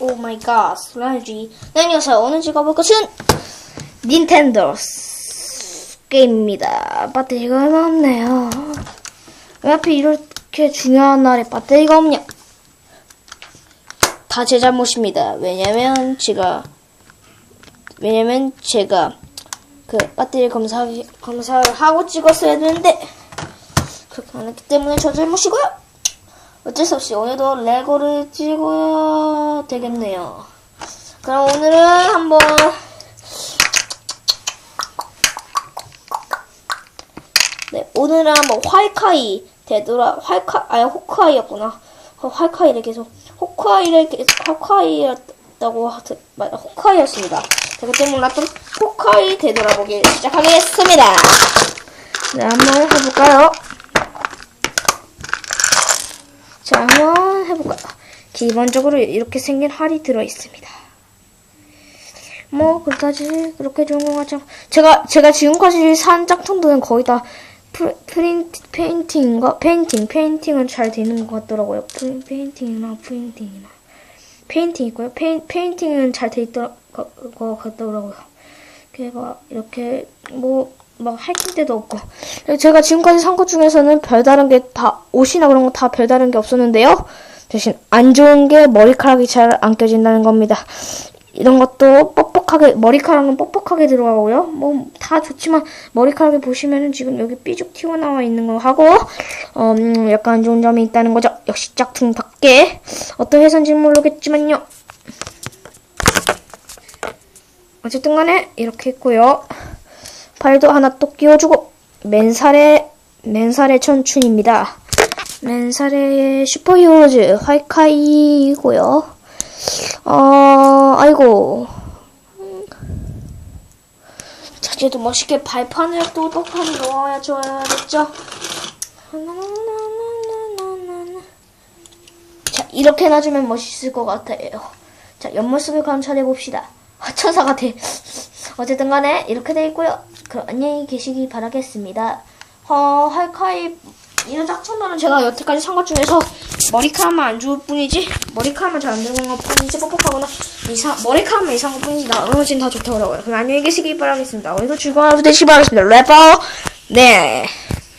오 마이 갓, 슬라이지. 네, 안녕하세요. 오늘 찍어볼 것은 닌텐도 게임입니다. 배터리가 얼마 없네요. 왜 하필 이렇게 중요한 날에 배터리가 없냐? 다 제 잘못입니다. 왜냐면 제가 왜냐면 제가 그 배터리 검사 검사를 하고 찍었어야 되는데 그렇게 안 했기 때문에 저 잘못이고요. 어쩔 수 없이 오늘도 레고를 찍어야 되겠네요. 그럼 오늘은 한번 네 오늘은 한번 활카이 되돌아 활카 아니 호크아이였구나. 어, 활카이를 계속 호크아이를 계속 호크아이였다고 하- 맞아 호크아이였습니다. 때문에 몰랐던 호크아이 되돌아보기 시작하겠습니다. 네 한번 해볼까요? 자, 한번 해볼까요? 기본적으로 이렇게 생긴 활이 들어있습니다. 뭐, 그렇다지, 그렇게 좋은 것 같지. 제가, 제가 지금까지 산 짝퉁들은 거의 다 프린트, 페인팅인가? 페인팅, 페인팅은 잘 되는 것 같더라고요. 프린, 페인팅이나 프린팅이나. 페인팅 있고요. 페인, 페인팅은 잘 돼 있더, 거, 거 같더라고요. 걔가 이렇게, 뭐, 막 할긴 데도 없고. 제가 지금까지 산 것 중에서는 별다른 게 다, 옷이나 그런 거 다 별다른 게 없었는데요. 대신 안 좋은 게 머리카락이 잘 안 껴진다는 겁니다. 이런 것도 뻑뻑하게, 머리카락은 뻑뻑하게 들어가고요. 뭐, 다 좋지만, 머리카락에 보시면은 지금 여기 삐죽 튀어나와 있는 거 하고, 어, 음, 약간 안 좋은 점이 있다는 거죠. 역시 짝퉁답게. 어떤 회사인지는 모르겠지만요. 어쨌든 간에, 이렇게 있고요. 발도 하나 또 끼워주고 맨살의 맨살의 천춘입니다. 맨살의 슈퍼히어로즈 화이카이고요. 어 아이고 음. 자제도 멋있게 발판을 또 똑똑하게 놓아야 줘야겠죠. 자 이렇게 놔주면 멋있을 것 같아요. 자 옆모습을 관찰해 봅시다. 아, 천사 같아. 어쨌든 간에 이렇게 돼 있고요. 그럼 안녕히 계시기 바라겠습니다. 어, 할카이 이런 짝퉁들은 제가 여태까지 산 것 중에서 머리카락만 안 좋을 뿐이지 머리카락만 잘안 들어간 것 뿐이지 뻑뻑하거나 이상 머리카락만 이상한 것 뿐이지 나머지는 다 그러고요. 그럼 안녕히 계시기 바라겠습니다. 오늘도 즐거운 하루 되시기 바라겠습니다. 래퍼 네.